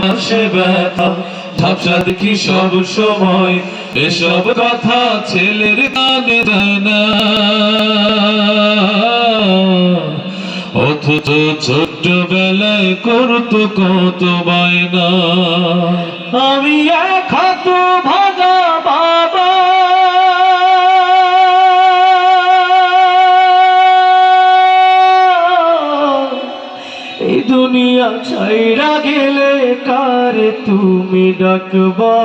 পাশে ব্যথা। ঝাপসা দেখি সব সময় এসব কথা ছেলের কানে দেয় না। অথচ ছোট্ট বেলায় করতো কত বায়না। আমি এক হাত ভাগা দুনিয়া ছাইরা গেলে কারে তুমি ডাকবা?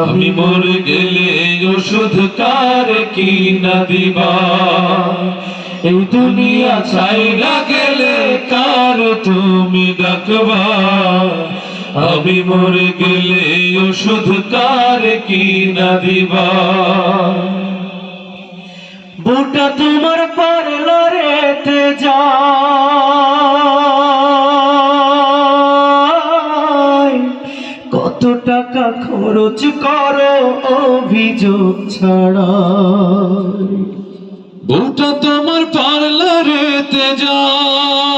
আমি মরে গেলে ওষুধ কার কি না দিবা? এই দুনিয়া ছাইরা গেলে কার তুমি ডাকবা? আমি মরে গেলে ওষুধ কার কি না দিবা? বুটা তোমার পারল রেতে টাকা খরচ করো অভিযোগ ছাড়া। বউটা তোমার পার্লারেতে যায়।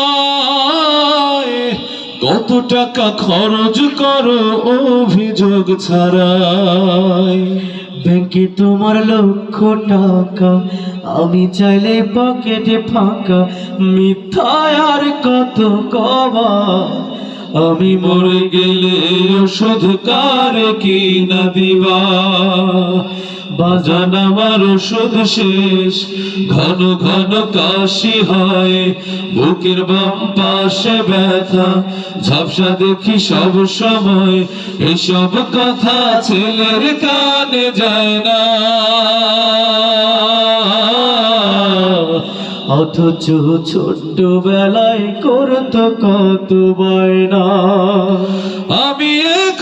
কত টাকা খরচ করো অভিযোগ ছাড়াই। ব্যাংকে তোমার লক্ষ টাকা, আমি চাইলে পকেটে ফাঁকা, মিথ্যায় আর কত কবা? আমি মরে গেলে ওষুধ কার কি না দিবা? বাজান আমার ওষুধ শেষ, ঘন ঘন কাশি হয়, বুকের বাম পাশে ব্যথা, ঝাপসা দেখি সব সময়, এসব কথা ছেলের কানে যায়। অথচ ছোট্ট বেলায় করতো কত বয়না। আমি এক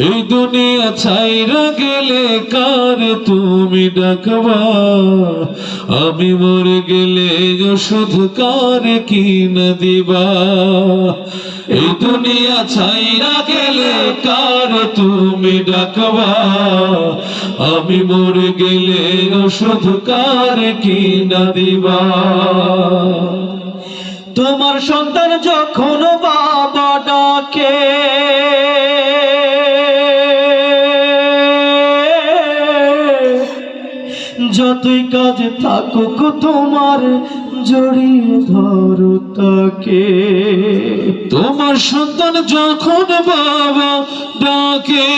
এই দুনিয়া ছাইরা গেলে কার তুমি ডাকবা? আমি মরে গেলে ওষুধ কার কি না দিবা? এই দুনিয়া ছাইরা গেলে কার তুমি ডাকবা? আমি মরে গেলে ওষুধ কার কি না দিবা? তোমার সন্তান যখন বাবা ডাকে যতই কাজে থাকুক তোমার জড়িয়ে ধরো তাকে। তোমার সন্তান যখন বাবা ডাকে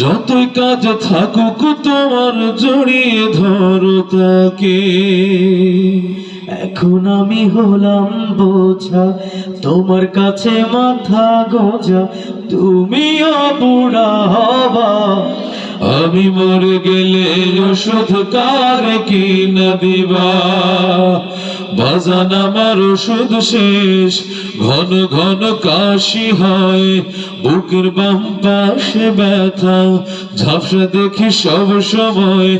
যতই কাজ থাকুক তোমার জড়িয়ে ধরো তাকে। এখন আমি হলাম বোঝা, তোমার কাছে মাথা গোজা তুমিও বুড়া হবা। আমি মরে গেলে ওষুধ কার কি না দিবা? বাজান আমার ওষুধ শেষ। ঘন ঘন কাশি হয়, বুকের বাম পাশে ব্যথা। ঝাপসা দেখি সব সময়,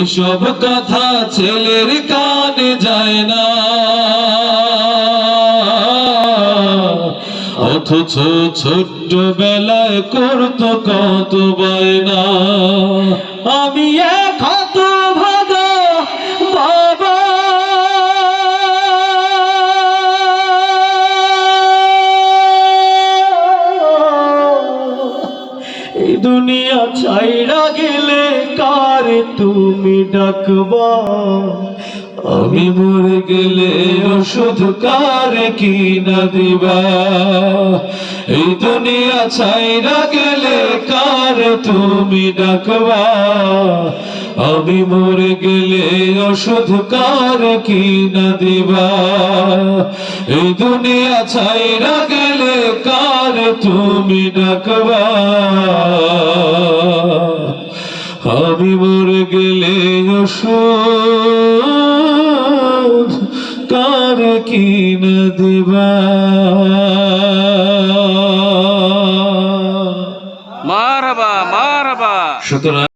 এসব কথা ছেলের কানে যায় না। অথচ ছোট্ট বেলায় করতো কত বায়না। আমি তুমি ডাকবা, আমি মরে গেলে ওষুধ কার কি না দিবা? এই দুনিয়া ছাইরা গেলে কার তুমি ডাকবা? আমি মরে গেলে ওষুধ কার কি না দিবা? এই দুনিয়া ছাইরা গেলে কার তুমি ডাকবা? আমি মরে গেলে ওষুধ কার কিনে দিবা? মারবা মারবা সুতরাং